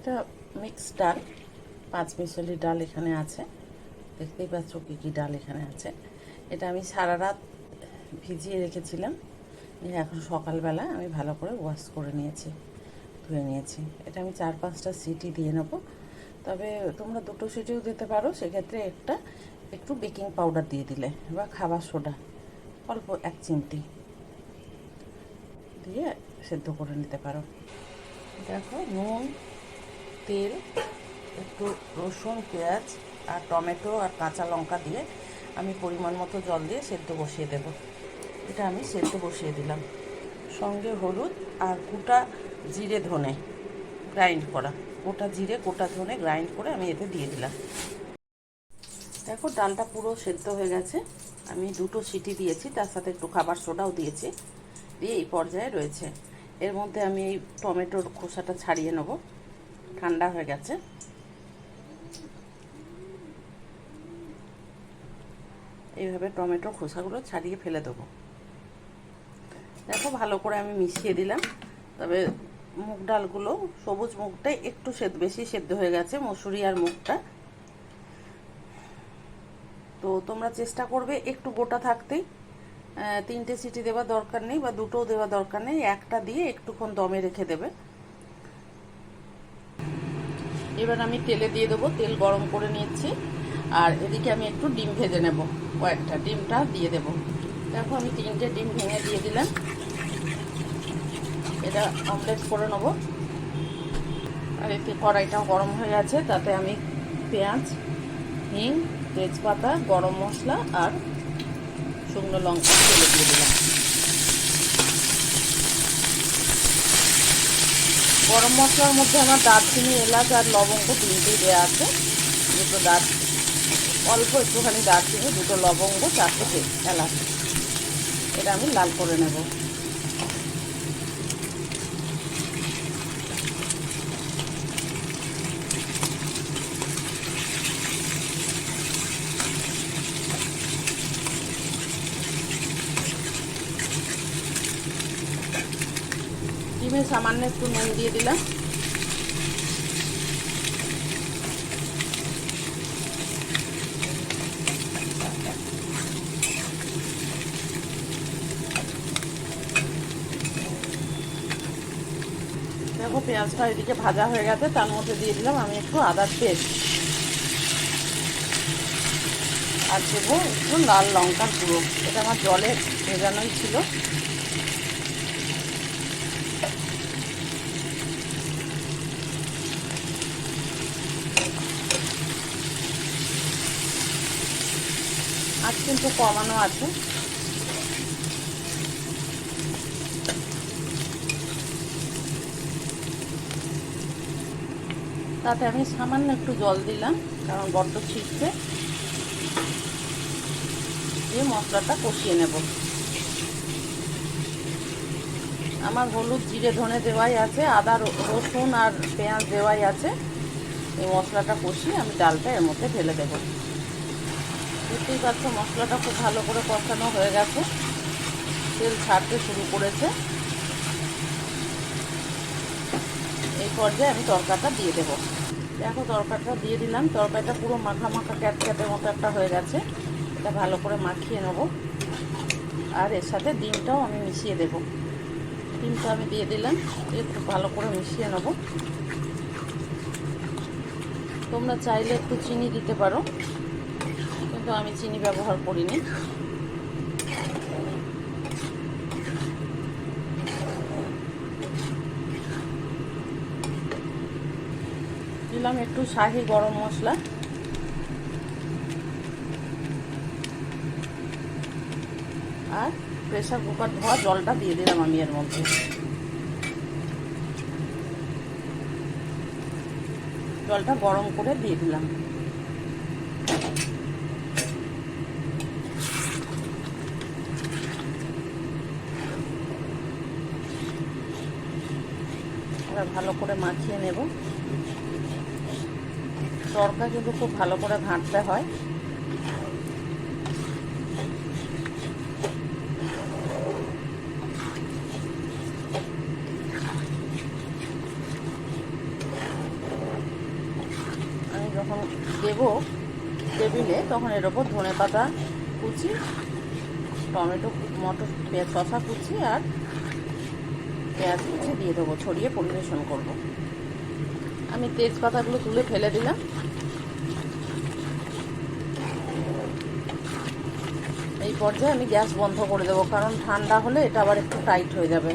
এটা মিক্স ডাল, পাঁচ মিশালি ডাল এখানে আছে। দেখতেই পাচ্ছ কী কী ডাল এখানে আছে। এটা আমি সারা রাত ভিজিয়ে রেখেছিলাম। এখন সকালবেলা আমি ভালো করে ওয়াশ করে নিয়েছি, ধুয়ে নিয়েছি। এটা আমি চার পাঁচটা সিটি দিয়ে নেব। তবে তোমরা দুটো সিটিও দিতে পারো, সেক্ষেত্রে একটা একটু বেকিং পাউডার দিয়ে দিলে বা খাবার সোডা, অল্প এক চিমটি দিয়ে সেদ্ধ করে নিতে পারো। দেখো নুন তেল, একটু রসুন, পেঁয়াজ আর টমেটো আর কাঁচা লঙ্কা দিয়ে আমি পরিমাণ মতো জল দিয়ে সেদ্ধ বসিয়ে দেব। এটা আমি সেদ্ধ বসিয়ে দিলাম। সঙ্গে হলুদ আর গোটা জিরে ধনে গ্রাইন্ড করা। গোটা জিরে, গোটা ধনে গ্রাইন্ড করে আমি এতে দিয়ে দিলাম। দেখো, ডালটা পুরো সেদ্ধ হয়ে গেছে। আমি দুটো সিটি দিয়েছি, তার সাথে একটু খাবার সোডাও দিয়েছি, দিয়ে এই পর্যায়ে রয়েছে। এর মধ্যে আমি এই টমেটোর খোসাটা ছাড়িয়ে নেব। ঠান্ডা হয়ে গেছে। এইভাবে টমেটোর খোসাগুলো ছাড়িয়ে ফেলে দেবো। দেখো ভালো করে আমি মিশিয়ে দিলাম। তবে মুগ ডালগুলো, সবুজ মুগটাই একটু সেদ্ধ, বেশি সেদ্ধ হয়ে গেছে মসুরি আর মুগটা। তো তোমরা চেষ্টা করবে একটু গোটা থাকতেই। তিনটে সিটি দেওয়ার দরকার নেই বা দুটোও দেওয়ার দরকার নেই। একটা দিয়ে একটুক্ষণ দমে রেখে দেবে। এবার আমি তেলে দিয়ে দেবো, তেল গরম করে নিচ্ছি আর এদিকে আমি একটু ডিম ভেজে নেব, কয়েকটা ডিমটা দিয়ে দেব। দেখো আমি তিনটে ডিম ভেঙে দিয়ে দিলাম। এটা অমলেট করে নেব। আর এতে কড়াইটাও গরম হয়ে গেছে তাতে আমি পেঁয়াজ, হিং, তেজপাতা, গরম মশলা আর শুকনো লঙ্কা তেলে দিয়ে দিলাম। গরম মশলার মধ্যে আমার দারচিনি, এলাচ আর লবঙ্গ তিনটেই দেওয়া আছে। দুটো দার অল্প একটুখানি দারচিনি, দুটো লবঙ্গ, চারটে এলাচ। এটা আমি লাল করে নেব। ডিমে সামান্য একটু নুন দিয়ে দিলাম। দেখো, পেঁয়াজটা এদিকে ভাজা হয়ে গেছে, তার মধ্যে দিয়ে দিলাম আমি একটু আদার পেস্ট। আর দেবো একটু লাল লঙ্কার গুঁড়ো, এটা আমার জলে ভেজানোই ছিল। আজ কিন্তু কমানো আছে। তাতে আমি সামান্য একটু জল দিলাম, কারণ বড্ড ছিটছে। দিয়ে মশলাটা কষিয়ে নেব। আমার হলুদ জিরে ধনে দেওয়াই আছে, আদা রসুন আর পেঁয়াজ দেওয়াই আছে। এই মশলাটা কষিয়ে আমি ডালটা এর মধ্যে ঢেলে দেবো। দেখতেই পাচ্ছ, মশলাটা খুব ভালো করে কষানো হয়ে গেছে। তেল ছাড়তে শুরু করেছে। এই পর্যায়ে আমি তরকাটা দিয়ে দেবো। দেখো, তরকাটা দিয়ে দিলাম। তরকারিটা পুরো মাখা মাখা ক্যাটক্যাটের মতো একটা হয়ে গেছে। এটা ভালো করে মাখিয়ে নেব। আর এর সাথে ডিমটাও আমি মিশিয়ে দেব। ডিমটা আমি দিয়ে দিলাম। খুব ভালো করে মিশিয়ে নেব। তোমরা চাইলে একটু চিনি দিতে পারো। কিন্তু আমি চিনি ব্যবহার করিনি। দিলাম একটু শাহি গরম মশলা। আর প্রেশার কুকার ধোয়া জলটা দিয়ে দিলাম আমি এর মধ্যে। জলটা গরম করে দিয়ে দিলাম। এবার ভালো করে মাখিয়ে নেব। তরকা কিন্তু খুব ভালো করে ঘাঁটতে হয়। আমি যখন দেবো টেবিলে, তখন এর ওপর ধনে পাতা কুচি, টমেটো মটর শশা কুচি আর পেঁয়াজ কুচি দিয়ে দেবো, ছড়িয়ে পরিবেশন করব। আমি তেজপাতাগুলো তুলে ফেলে দিলাম। এই পর্যায়ে আমি গ্যাস বন্ধ করে দেবো, কারণ ঠান্ডা হলে এটা আবার একটু টাইট হয়ে যাবে।